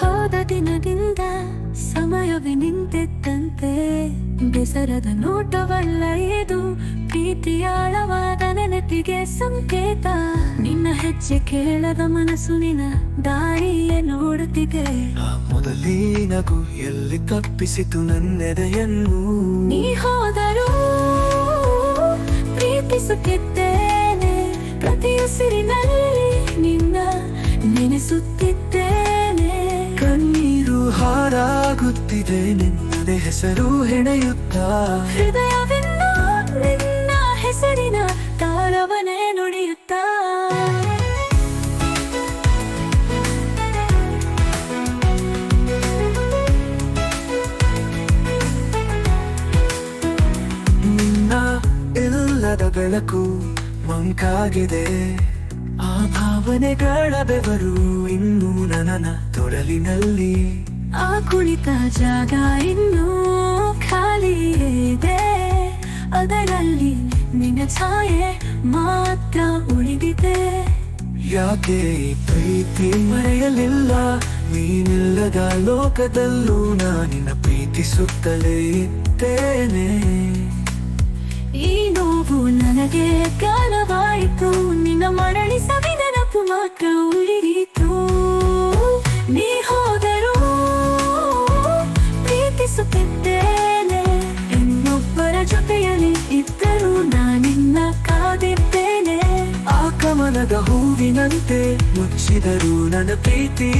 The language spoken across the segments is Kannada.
ಹೋದ ದಿನದಿಂದ ಸಮಯವೇ ನಿಂತಿದ್ದಂತೆ ಬೇಸರದ ನೋಟವಲ್ಲ ಇದು ಪ್ರೀತಿಯಾಳವಾದ ನೆನಪಿಗೆ ಸಂಕೇತ. ನಿನ್ನ ಹೆಜ್ಜೆ ಕೇಳದ ಮನಸ್ಸು ನಿನ್ನ ದಾರಿಯೇ ನೋಡುತ್ತಿದೆ. ಮೊದಲೇ ನಗು ಎಲ್ಲಿ ತಪ್ಪಿಸಿತು ನನ್ನೆದೆಯನ್ನು? ನೀ ಹೋದರೂ ಪ್ರೀತಿಸುತ್ತಿದ್ದೇನೆ. ಪ್ರತಿ ಉಸಿರಿನಲ್ಲಿ ಹಾರಾಗುತ್ತಿದೆ ನಿನ್ನದೆ ಹೆಸರು ಹೆಣೆಯುತ್ತಾ. ಹೃದಯವಿನ್ನು ನಿನ್ನ ಹೆಸರಿನ ತಾಳವನೇ ನುಡಿಯುತ್ತಾ. ನಿನ್ನ ಇಲ್ಲದ ಬೆಳಕು ಮಂಕಾಗಿದೆ. ಆ ಭಾವನೆಗಳ ಬೆವರು ಇನ್ನೂ ನನನ ತೊಡಲಿನಲ್ಲಿ. ಆ ಕುಳಿತ ಜಾಗ ಇನ್ನೂ ಖಾಲಿ ಅದರಲ್ಲಿ ನಿನ್ನ ಛಾಯೆ ಮಾತ್ರ ಉಳಿದಿದೆ. ಯಾಕೆ ಪ್ರೀತಿ ಮರೆಯಲಿಲ್ಲ? ನೀನಿಲ್ಲದ ಲೋಕದಲ್ಲೂ ನಾನಿನ ಪ್ರೀತಿಸುತ್ತಲೇ ಇದ್ದೇನೆ. ಈ ನೋವು ನನಗೆ ಕಾಲವಾಯಿತು ಕಮಲದ ಹೂವಿನಂತೆ ಮುಚ್ಚಿದರು ನನ್ನ ಪ್ರೀತಿ.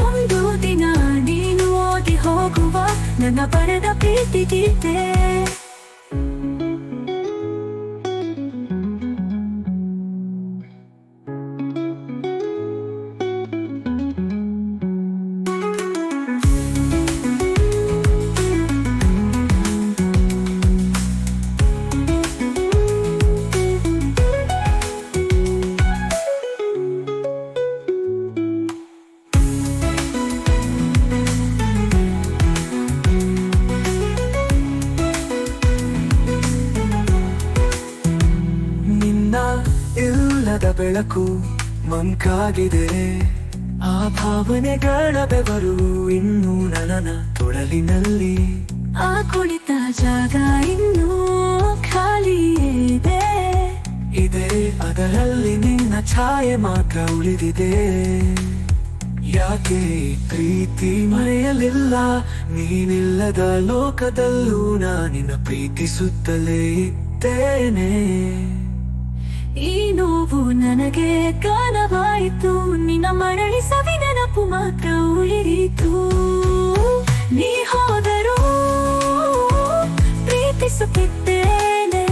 ಒಂದು ದಿನ ನೀನು ಓದಿ ಹೋಗುವ ನನ್ನ ಪಡೆದ ಪ್ರೀತಿ ಇಲ್ಲದ ಬೆಳಕು ಮಂಕಾಗಿದೆ. ಆ ಭಾವನೆಗಳ ಬೆವರು ಇನ್ನೂ ನನನ ತೊಡಲಿನಲ್ಲಿ ಆ ಕುಳಿತ ಜಾಗ ಇನ್ನೂ ಖಾಲಿ ಇದೆ. ಇದೆ ಅದರಲ್ಲಿ ನಿನ್ನ ಛಾಯೆ ಮಾತ್ರ ಉಳಿದಿದೆ. ಯಾಕೆ ಪ್ರೀತಿ ಮರೆಯಲಿಲ್ಲ? ನೀನಿಲ್ಲದ ಲೋಕದಲ್ಲೂ ನಾನಿನ ಪ್ರೀತಿಸುತ್ತಲೇ ಇದ್ದೇನೆ. ಈ ನೋವು ನನಗೆ ಕಾಲವಾಯಿತು ನಿನ್ನ ಮರಳಿ ನೆನಪು ಮಾತ್ರ ಉಳಿಯಿತು ನೀ ಹೋದರೂ ಪ್ರೀತಿಸುತ್ತಿದ್ದೇನೆ.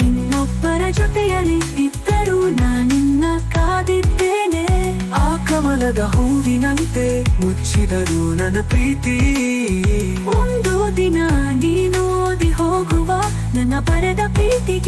ಇನ್ನೊಬ್ಬರ ಜೊತೆಯಲ್ಲಿ ಇದ್ದರೂ ನಾನಿನ್ನ ಕಾದಿದ್ದೇನೆ. ಆ ಕಮಲದ ಹೂವಿನಂತೆ ಮುಚ್ಚಿದರು ನನ್ನ ಪ್ರೀತಿ. ಒಂದು ದಿನ ಓದಿ ಹೋಗುವ ನನ್ನ ಪರದ ಪ್ರೀತಿ